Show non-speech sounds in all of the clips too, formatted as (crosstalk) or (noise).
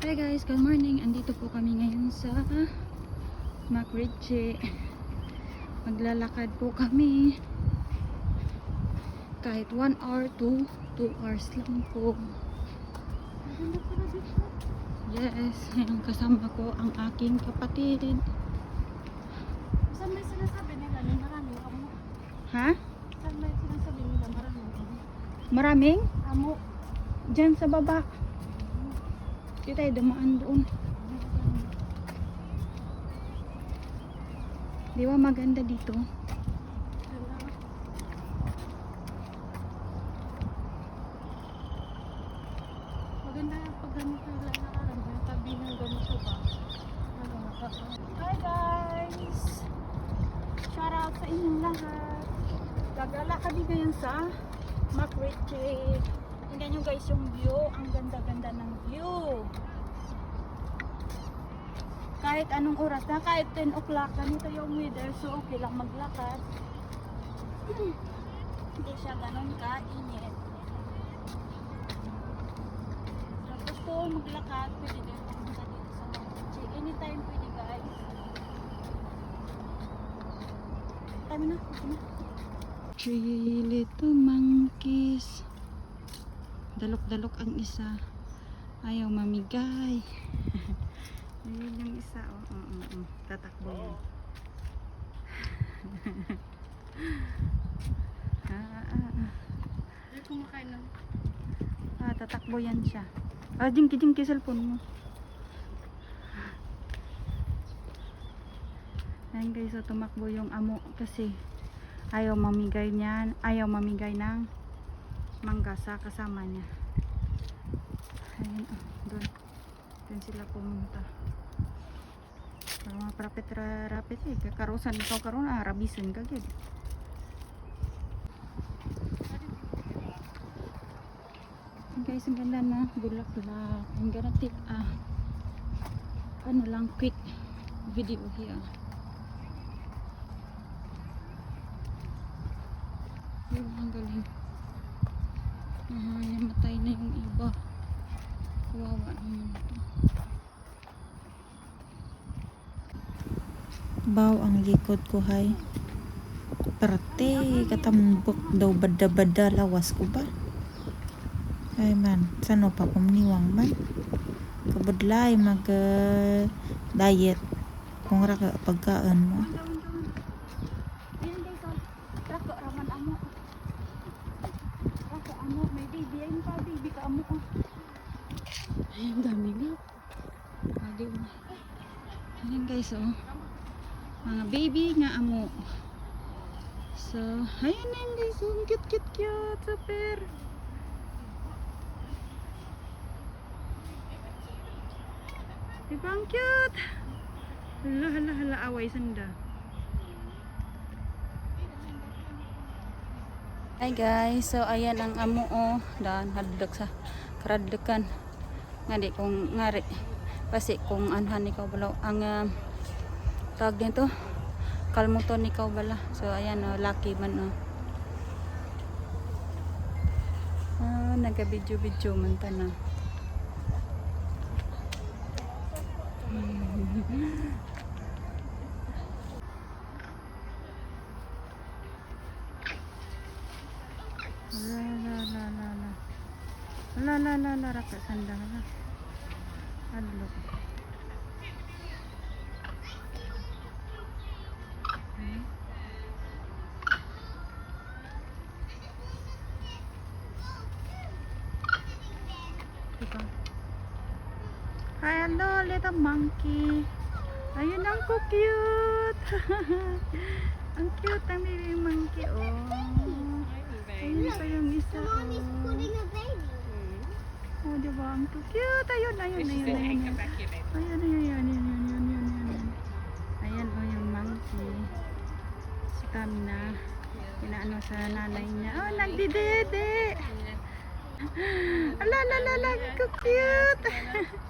Hi guys, good morning. Andito po kami ngayon sa Macritchie. Maglalakad po kami. Kahit 1 hour to 2 hours lang po. Yes, ngayon kasama ko ang aking kapatid. Saan may sinasabi nila na maraming amo? Ha? Saan may sinasabi nila maraming amo? Maraming? Amo. Diyan sa baba. Di tayo dumaan doon. Di ba maganda dito? Maganda yung pag ganito lang nakaram yung tabi ng ganito ba? Ano, Hi guys! Shout out sa inyong lahat. Gagala kami ngayon sa Macritchie. Tingnan nyo guys yung view. Ang ganda-ganda ng view. Kahit anong oras na, kahit 10 o'clock, ganito yung weather. So okay lang maglakad. (clears throat) Hindi siya ganun kainit. Tapos po maglakad, pwede din pumunta dito sa Macritchie. Anytime pwede guys. Time na, okay na. Three little monkeys. Dalok-dalok ang isa. Ayaw mamigay. (laughs) Ayun yung isa. Oh. Oh, oh, oh. Tatakbo yan. (laughs) ah, ah, ah. Hindi kumakain ng ah, tatakbo yan siya. Ah, jingki jingki cellphone mo. Ayan guys, so tumakbo yung amo kasi ayaw mamigay niyan, ayaw mamigay ng mangga sa kasama niya. Ayun, oh, doon. Doon sila pumunta. Para mga rapit rapit eh. Kakarusan ikaw karon ah, rabisan ka Guys, ang ganda na bulaklak. I'm gonna take ah ano lang quick video here. Yun, ang galing. Ah, namatay na iba. Kawawa naman ang likod ko hay. Parte katambok daw bada-bada lawas ko ba? Ay man, sano pa kumniwang man? Kabudlay mag uh, diet kung ra ka pagkaan mo. Ayan guys, oh. Rako, raman amo. Rako, amo. May baby. Ayun pa, baby ka amo. Oh. Ay, ang dami nga. Adi mo. Ayan guys, oh. Mga baby nga amo. So, ayan na yun guys. Oh, ang cute, cute, cute. Super. Diba ang cute? Hala, hala, hala. Away, sanda. Hi guys, so ayan ang amo oh, daan hadlok sa karadlakan. Nga di kung ngari pasi kung anhan ikaw bala ang uh, tawag nito kalmuton ikaw bala. So ayan oh, lucky man oh. Ah, naga-video-video man ta na. (laughs) La la la la la. La la la la raka sanda la. Adlo. Hmm. Diba? Hi, hello, little monkey. Ayun ang ko cute. (laughs) ang cute ang baby monkey, oh. Ayun pa yung isa, oh. Oh, diba? Ang cute. Ayun, ayun, ayun, ayun. Ayun, ayun, ayun, ayun, ayun, ayun, ayun, ayun. Ayan, oh, yung monkey. Si Tamina. Inaano sa nanay niya. Oh, nagdidede. (laughs) Ala, ala, ala, so cute. (laughs)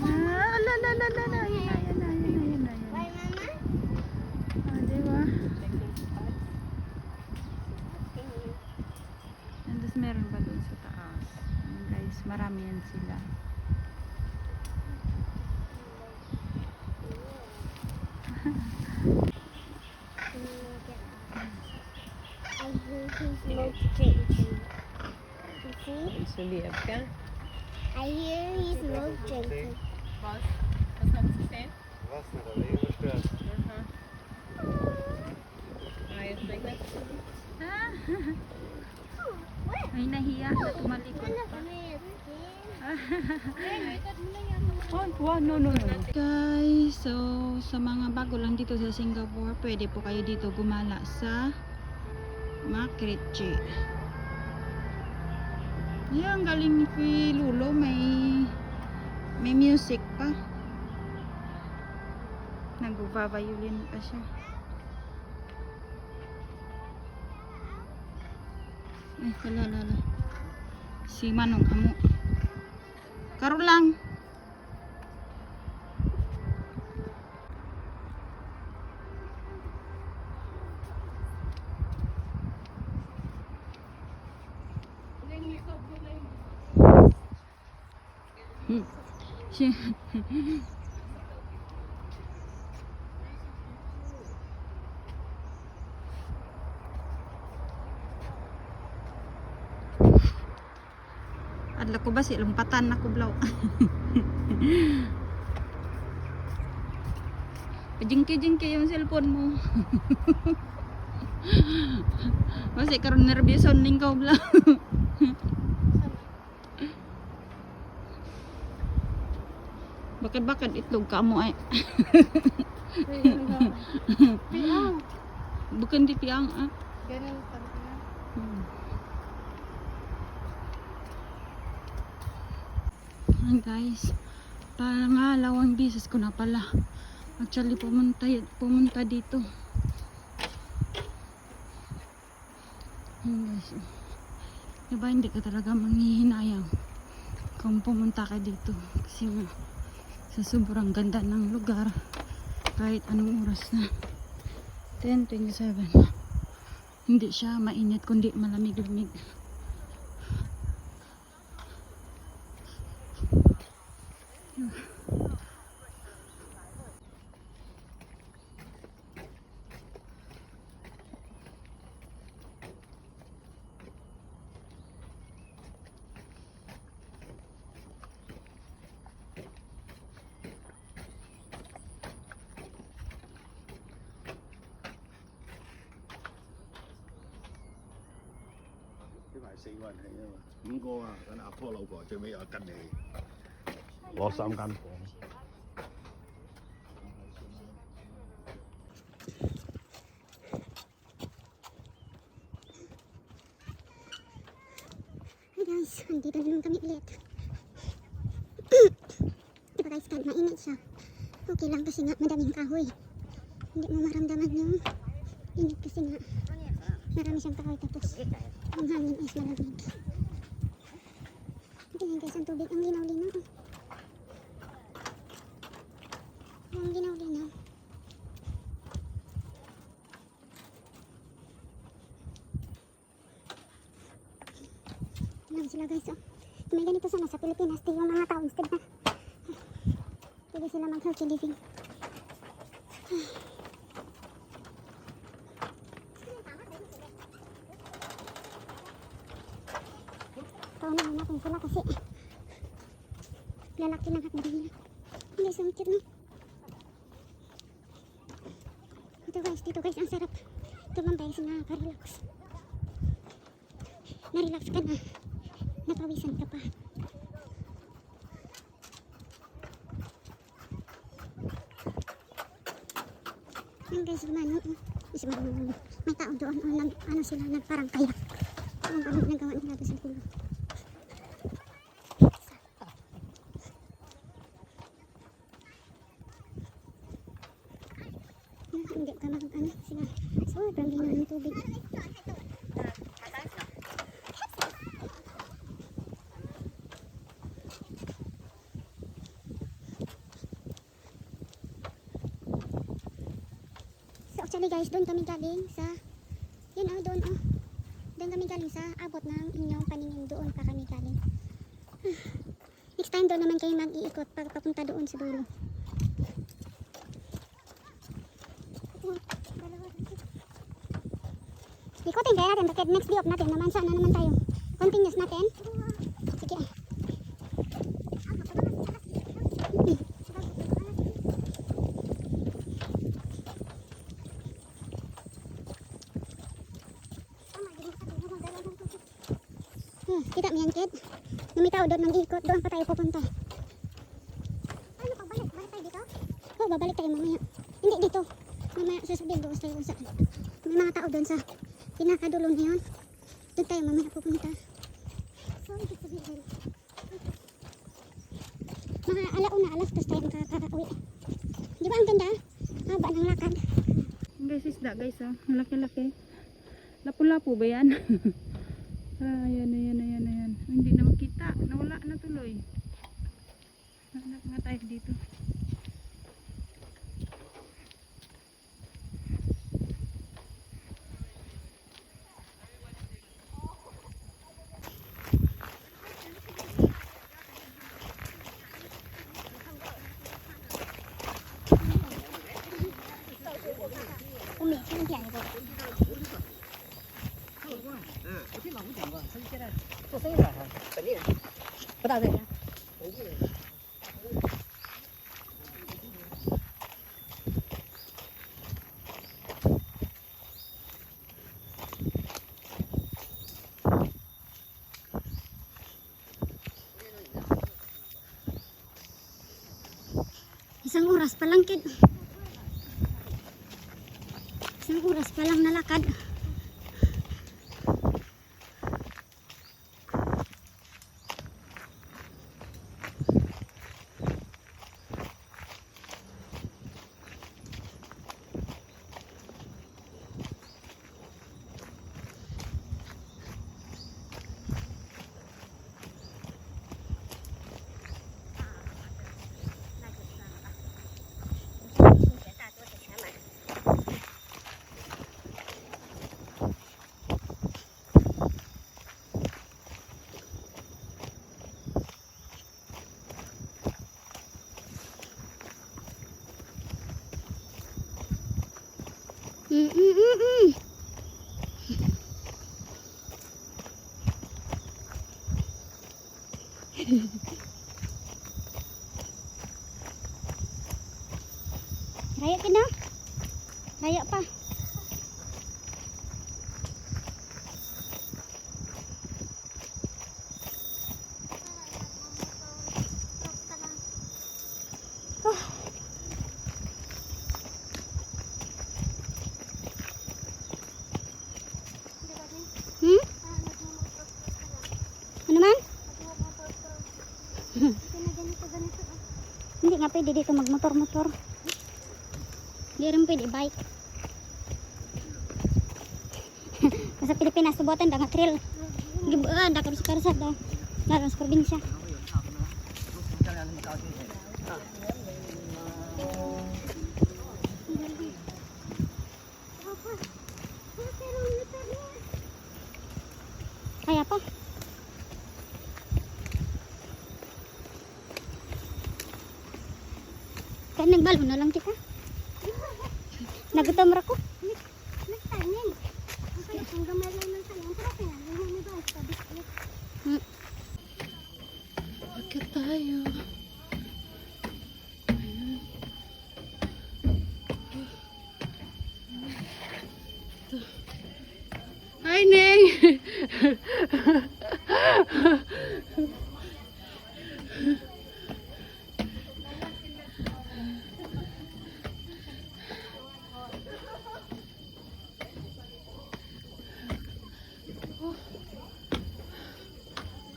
Ah, la la la la la. Ayan, ayan, ayan, ayan, ayan. Bye, Mama. Ah, di ba? And tapos meron pa doon sa taas. Ayan, guys, marami yan sila. (laughs) I hear his milk drinking. You see? Solierka. I hear he's milk drinking. Was? Was hat sie gesehen? Was nicht, aber irgendwas stört. Aha. Ah, jetzt regnet es. Ah, Ay, nahiya na tumalikod pa. Oh, wow, no, no, no. Guys, so sa mga bago lang dito sa Singapore, pwede po kayo dito gumala sa Makritchi. Yan, galing ni Lulo, may may music pa. Nagva-violin pa siya. Ay, wala, wala. Si Manong Amo. Karo lang. Hmm. (laughs) Si Adla ko ba si lumpatan na ko blaw. (laughs) Pajingki-jingki yung cellphone mo. (laughs) Masih karon nervyoson ning ka blaw. Bakad-bakad itlog ka mo ay. Piang. (laughs) Bukan di tiang ah. Ganun talaga. Hmm. Ayan guys, pangalawang bisis ko na pala. Actually pumunta, pumunta dito. Ayan guys. oh. Diba hindi ka talaga manghihinayang kung pumunta ka dito. Kasi nga, sa sobrang ganda ng lugar, kahit anong oras na. 10.27 hindi siya mainit kundi malamig-lamig. 呢啊，等阿婆老婆最尾又跟你攞三间房。Hi guys, andito na naman kami ulit. diba guys, kahit mainit siya, okay lang kasi nga madaming kahoy. Hindi mo maramdaman yung init kasi nga marami siyang kahoy tapos ang hangin is malamig. Ang tubig ang linaw-linaw. Ang linaw-linaw. lang sila guys oh. May ganito sana sa Pilipinas, di yung mga tao instead na pwede sila mag healthy living. (sighs) Paunahin natin sila kasi lalaki ng hakbang nila. Hindi, so cute no? Ito guys, dito guys, ang sarap tumambay sa nakaka-relax. Na-relax ka na napawisan ka pa. Yung guys, gumano, oh. Is gumano, may tao doon, nag, ano sila, nagparang kayak. Ano nagawa nila doon sa pulo. Yung Hindi ka mag, ano, sila. Sobrang linaw ng tubig. Actually guys, doon kami galing sa, yun oh, doon oh. Doon kami galing sa abot ng inyong paningin. Doon pa kami galing. (sighs) Next time doon naman kayo mag-iikot pag papunta doon sa dulo. Ikutin kaya natin. Next day off natin naman. Saan na naman tayo? Continuous natin. Sige. Hmm, kita mo yan, kid? Lumitaw doon ng ikot. Doon pa tayo pupunta. Ano pa, balik? Balik tayo dito? Oo, babalik tayo mamaya. Hindi dito. Mamaya sasabihin ko tayo saan. May mga tao doon sa pinakadulo na yun. Doon tayo mamaya pupunta. So, ibig sabihin. Mga alauna, alas dos tayo makakauwi. Di ba ang ganda? Haba ng lakad. Guys, isda guys oh. Malaki-laki. Lapu-lapu ba yan? (laughs) ah, ayan, ayan. Makita. Nawala na tuloy. Hanap nga tayo dito. Umi, saan yan ito? Isang oras pa lang, kid. Isang oras pa lang nalakad. Mm -mm -mm -mm. Raya ka na? Raya pa. Hmm? Ano man? Hindi nga pwede dito magmotor-motor. Hindi rin pwede bike. (laughs) Sa Pilipinas, subuatan da nga trail. Gibuan, da kami sa karsada. Lalo sa probinsya. Kaya pa. Na lang kita. Nagutom ra ko. Nagtanin. Ang gamay lang ng tanin. Pero kaya, yung may bawas pa. Bakit tayo? Hi, Neng! (laughs)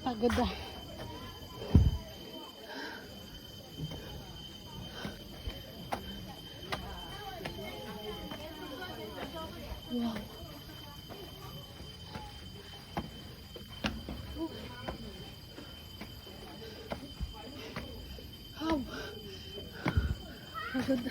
Pagod ah. Wow. How? Pagod.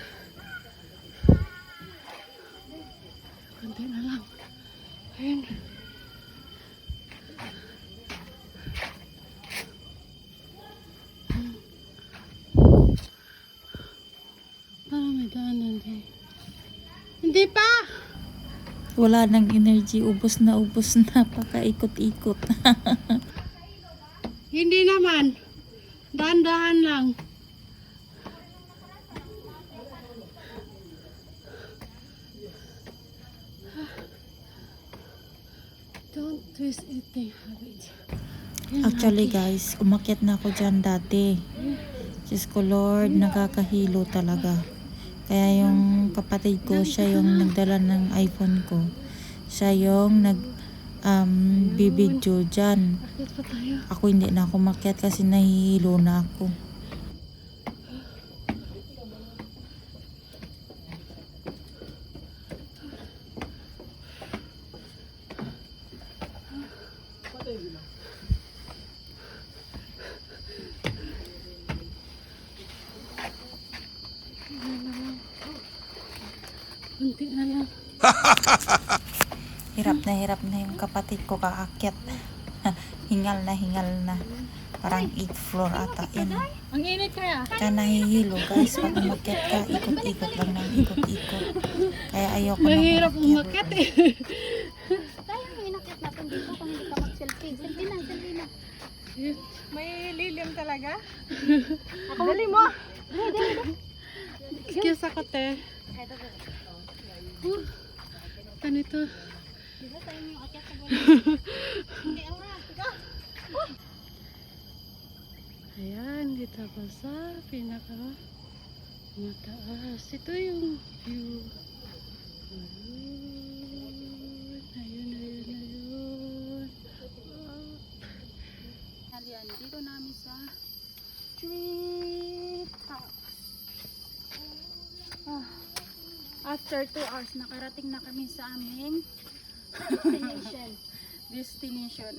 Wala nang energy. Ubos na, ubos (laughs) na. Pakaikot-ikot. (laughs) Hindi naman. Dahan-dahan lang. Don't twist habits. Actually guys, umakyat na ako dyan dati. Diyos ko Lord, nakakahilo talaga. Kaya yung kapatid ko, siya yung nagdala ng iPhone ko. Siya yung nag um, bibidyo dyan. Ako hindi na ako makyat kasi nahihilo na ako. Kunti na lang. (laughs) Hirap na hirap na yung kapatid ko kaakyat. (laughs) hingal na hingal na. Parang 8th floor ata yun. Ang init kaya. Kaya nahihilo guys pag umakyat ka, ikot-ikot lang ng ikot-ikot. Kaya ayoko na Mahirap umakyat. eh. (laughs) Tayo yung inakit natin dito kung hindi ka mag-selfie. Selfie na, selfie na. May lilim talaga. Dali mo. Excuse ako te. Uh, ganito. Diba tayo yung akyat sa buwan? Hindi, ang Ayan, dito ako sa pinaka mataas. Ito yung view. Ayun, ayun, ayun, ayun. Halian, dito namin sa Tree House. Ah, after 2 hours, nakarating na kami sa aming destination. (laughs) destination.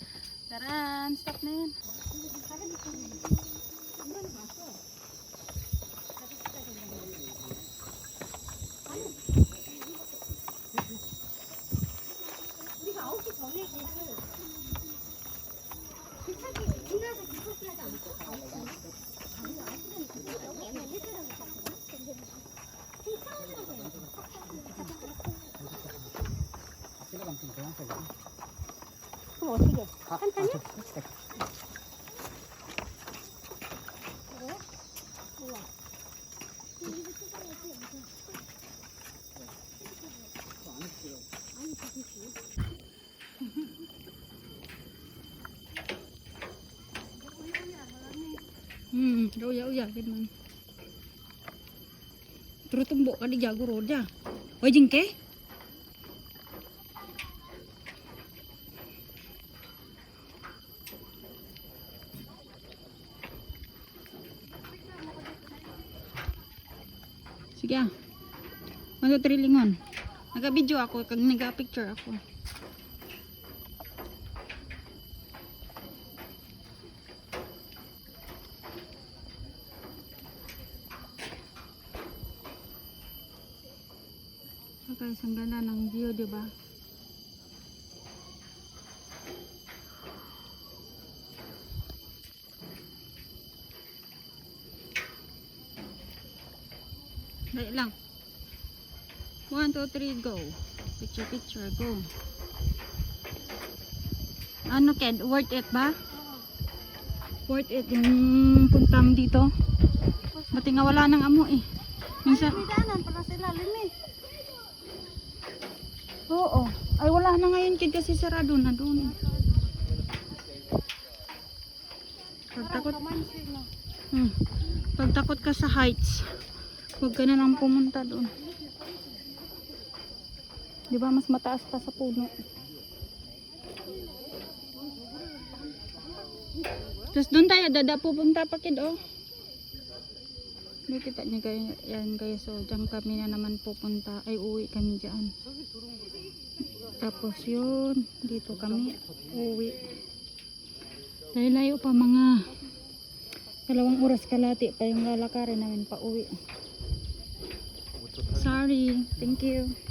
(laughs) Taran, stop na yan. 어떻게? 간단해? 그래? 몰라. Hmm. Terus tumbok kali jago roda. Wajing ke? Ano trilingon? Naga-video ako, kag naga-picture ako. So guys, ang ganda ng view, di ba? Dali lang. 1, 2, 3, go. Picture, picture, go. Ano, Ked? Worth it ba? Worth it yung puntam dito. Buti nga wala nang amo eh. Minsan, Daanan pala sila, limi. Oo. Ay, wala na ngayon kid kasi sarado na doon. Pag takot, hmm. Pag takot ka sa heights, huwag ka na lang pumunta doon. Di ba mas mataas pa sa puno? Tapos doon tayo, dada pupunta pa kid oh. Hindi kita niya kayo, yan kayo. So, dyan kami na naman pupunta. Ay, uwi kami dyan. Tapos yun, dito kami uwi. Dahil layo pa mga dalawang oras kalati pa yung lalakarin namin pa uwi. Sorry, thank you.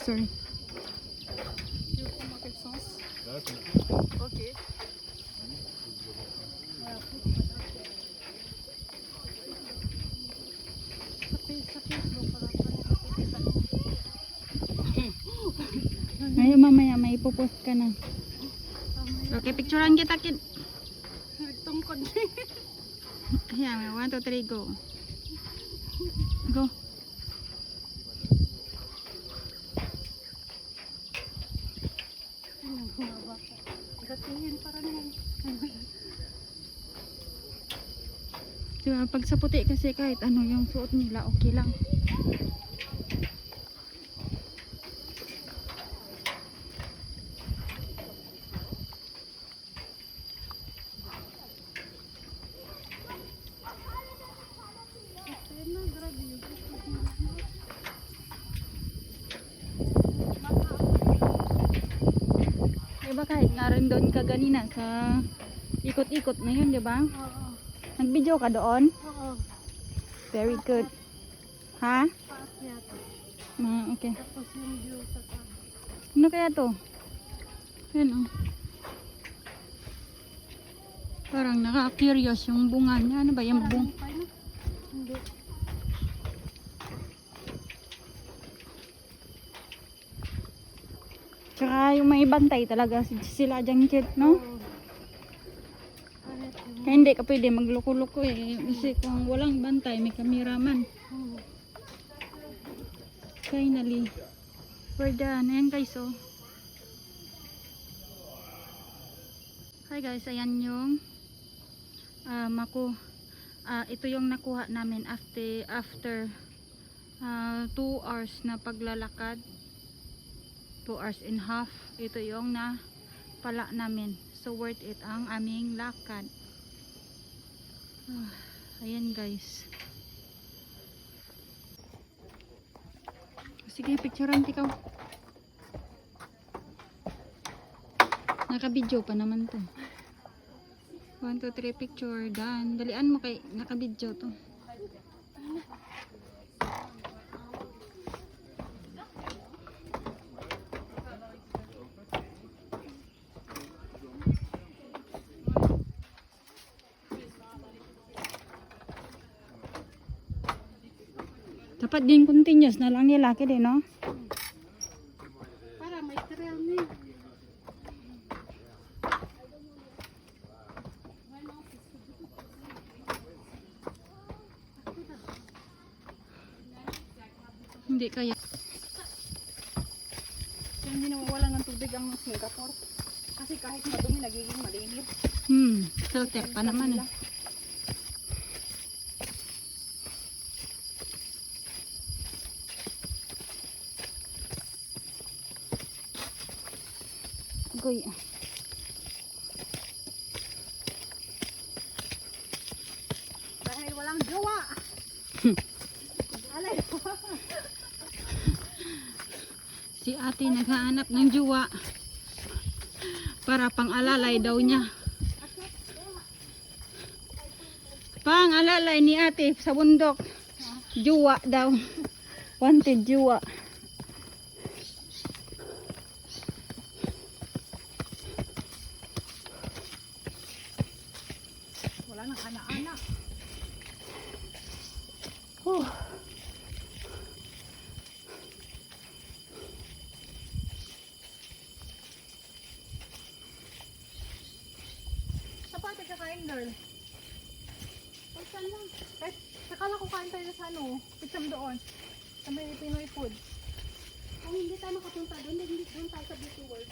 Sorry. Tu veux prendre dans quel sens Là, comme ça. Ok. Ngayon mamaya may ipopost ka na. Okay, picturean kita kin. Tungkod. Ayan, 1, 2, 3, go. Go. Pag sa puti kasi kahit ano yung suot nila, okay lang. Diba kahit nga rin doon ka ganina sa ikot-ikot na yun, diba? Oo. Nag-video ka doon? Oo. Very good. Ha? Ah, okay. Tapos yung view sa. Ano kaya to? Yan oh. Parang naka-curious yung bunga niya. Ano ba yung bung? Parang pa, no? Hindi. Tsaka yung may bantay talaga si- sila dyan cute, no? Oo. Kaya hindi ka pwede magloko-loko eh. Kasi kung walang bantay, may kameraman. Finally, we're done. Ayan guys, oh. Hi guys, ayan yung um, ako. ah, ito yung nakuha namin after after 2 hours na paglalakad. 2 hours and half. Ito yung na pala namin. So worth it ang aming lakad. Ah, ayan guys. Sige, picturean ikaw. Naka-video pa naman to. 1, 2, 3, picture. Done. Dalian mo kay naka-video to. Dapat din continuous na lang nilaki din, no? Para may trail ni. Hindi kaya. Kaya hindi nawawala ng tubig ang Singapore. Kasi kahit madumi, nagiging malinis. Hmm, filter pa naman eh. Dahil walang jowa. Alay. (laughs) Si ate naghahanap ng juwa. Para pang-alalay daw niya. Pang-alalay ni ate sa bundok. Juwa daw. Wanted juwa. Wala nang ana-ana. Saan pa tayo kakain, girl? Pagsan lang. Eh, nakala ko kain tayo sa ano, pitsam doon. Sa may Pinoy food. Kung hindi tayo makapunta doon, hindi doon tayo sa beauty world.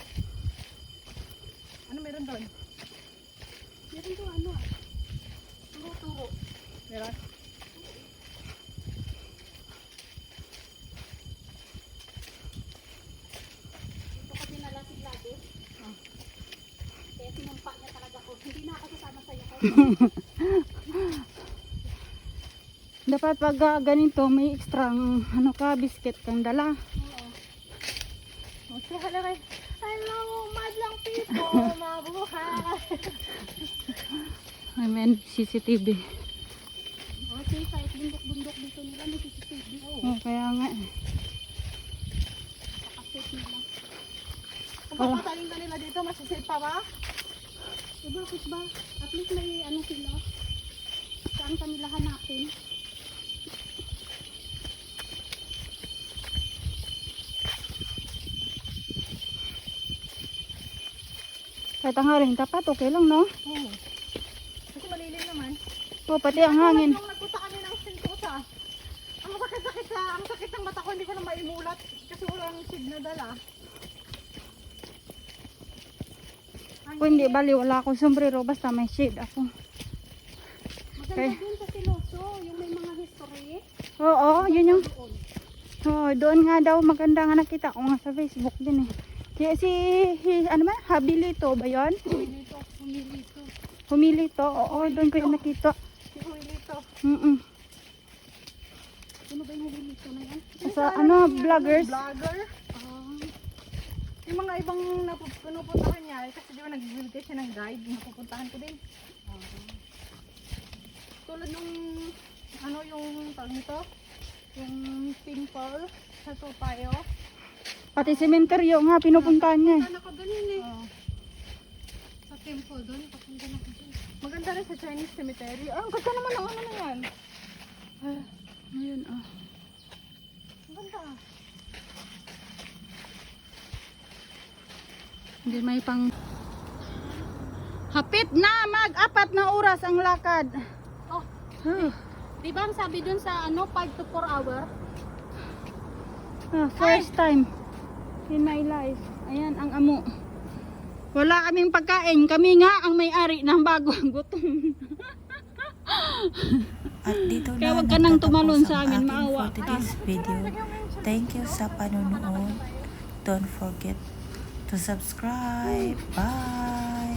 Ano meron doon? Meron doon ano ah. Turo-turo. Meron? Dito kasi nalasig lagi. Kaya sinumpa niya talaga ko. Hindi na ako sasama sa'yo. (laughs) Dapat pag ah, ganito may extra ano ka biscuit kang dala. Okay, hello kay. Hello, madlang people, mabuhay. I mean CCTV. Okay, kahit bundok-bundok dito nila, may CCTV. Oo. Oh, kaya nga. eh. Nakaset nila. Kung papasaling ka nila dito, masisit pa ba? Eh bakit ba? At least may ano sila. Saan kanila hanapin? Kahit ang haring tapat, okay lang, no? Oo. Kasi malilim naman. O, pati ang hangin. Nung nagpunta kami ng Sentosa, ang sakit-sakit sa, ang sakit ng mata ko, hindi ko na maimulat kasi walang sig na dala. Kung hindi, bali, wala akong sombrero. Basta may shade ako. Maganda Okay. din sa Siloso, yung may mga history. Oo, yun yung... Oo, doon nga daw maganda nga nakita ko nga sa Facebook din eh. Si, si, si- ano ba? Habilito ba yun? Humilito, humilito. Humilito, oo, doon ko yung nakita. Si Juanito. Mm Sino ba yung humilito na yan? Sa ano, vloggers. Vlogger. Yung mga ibang pinupuntahan niya, eh, kasi di ba nagbibigay siya ng guide, napupuntahan ko din. Tulad nung, ano yung tawag nito? Yung temple sa Topayo. Pati sementeryo nga, pinupuntahan niya. Ano ka ganun eh? Oh. Sa temple doon, papunta na ko. Maganda rin sa Chinese cemetery. Ah, ang ganda naman ang ano na yan. Ayun, ah. Ang ganda. Hindi may pang... Hapit na, mag-apat na oras ang lakad. Oh. Huh. Di ba ang sabi doon sa ano, 5 to 4 hour? Ah, first time in my life. Ayan ang amo. Wala kaming pagkain. Kami nga ang may-ari ng bagong (laughs) gutom. At dito Kaya na wag ka nang tumalon sa amin, maawa ka. video. Thank you sa panonood. Don't forget to subscribe. Bye!